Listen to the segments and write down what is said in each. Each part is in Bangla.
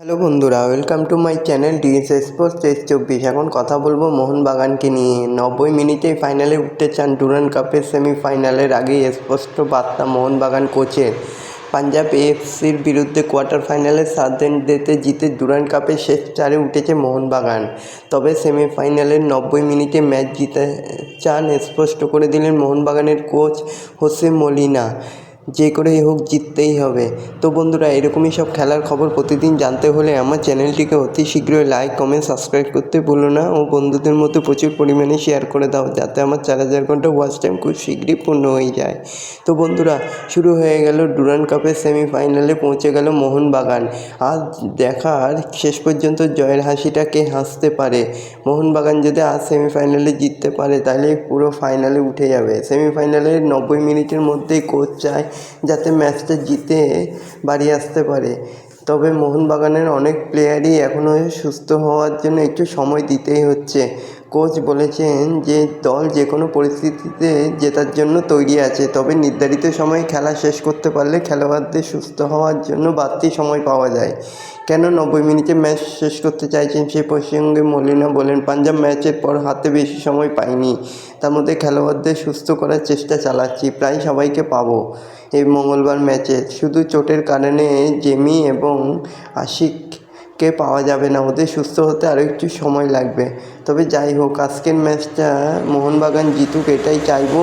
হ্যালো বন্ধুরা welcome to my channel DS sports তেইশ চব্বিশ এখন কথা বলব মোহনবাগানকে নিয়ে। নব্বই মিনিটেই ফাইনালে উঠতে চান ডুরান কাপের সেমিফাইনালের আগেই স্পষ্ট বার্তা মোহনবাগান কোচের পাঞ্জাব এএফসির বিরুদ্ধে কোয়ার্টার ফাইনালে সার্দেন ডেতে জিতে ডুরান কাপের শেষ চারে উঠেছে মোহনবাগান। তবে সেমিফাইনালের নব্বই মিনিটে ম্যাচ জিতে চান স্পষ্ট করে দিলেন মোহনবাগানের কোচ হোসে মলিনা। যে করেই হোক জিততেই হবে। তো বন্ধুরা, এরকমই সব খেলার খবর প্রতিদিন জানতে হলে আমার চ্যানেলটিকে অতি শীঘ্রই লাইক কমেন্ট সাবস্ক্রাইব করতে ভুলো না ও বন্ধুদের মধ্যে প্রচুর পরিমাণে শেয়ার করে দাও যাতে আমার চার হাজার ঘণ্টা ওয়াচ টাইম খুব শীঘ্রই পূর্ণ হয়ে যায়। তো বন্ধুরা, শুরু হয়ে গেল ডুরান কাপের সেমিফাইনালে পৌঁছে গেল মোহনবাগান। আজ দেখার শেষ পর্যন্ত জয়ের হাসিটা কে হাসতে পারে? মোহনবাগান যদি আজ সেমিফাইনালে জিততে পারে, তাহলে পুরো ফাইনালে উঠে যাবে। সেমিফাইনালের নব্বই মিনিটের মধ্যেই কোচ চায় যাতে ম্যাচটা জিতে বাড়ি আসতে পারে। তবে মোহনবাগানের অনেক প্লেয়ারই এখনও সুস্থ হওয়ার জন্য একটু সময় দিতেই হচ্ছে। কোচ বলেছেন যে দল যে কোনো পরিস্থিতিতে জেতার জন্য তৈরি আছে, তবে নির্ধারিত সময়ে খেলা শেষ করতে পারলে খেলোয়াড়দের সুস্থ হওয়ার জন্য বাড়তি সময় পাওয়া যায়। কেন নব্বই মিনিটে ম্যাচ শেষ করতে চাইছেন সে প্রসঙ্গে মলিনা বলেন, পাঞ্জাব ম্যাচের পর হাতে বেশি সময় পাইনি, তার মধ্যে খেলোয়াড়দের সুস্থ করার চেষ্টা চালাচ্ছি, প্রায় সবাইকে পাবো এই মঙ্গলবার ম্যাচে। শুধু চোটের কারণে জেমি এবং আশিককে পাওয়া যাবে না, ওদের সুস্থ হতে আরও একটু সময় লাগবে। তবে যাই হোক, আজকের ম্যাচটা মোহনবাগান জিতুক, এটাই চাইব।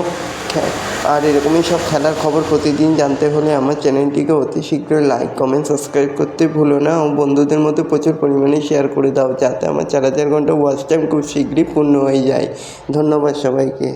আর এরকমই সব খেলার খবর প্রতিদিন জানতে হলে আমার চ্যানেলটিকে অতি শীঘ্রই লাইক কমেন্ট সাবস্ক্রাইব করতে ভুলো না। ও বন্ধুদের মধ্যে প্রচুর পরিমাণে শেয়ার করে দাও, যাতে আমার চার হাজার ঘণ্টা ওয়াচ টাইম খুব শীঘ্রই পূর্ণ হয়ে যায়। ধন্যবাদ সবাইকে।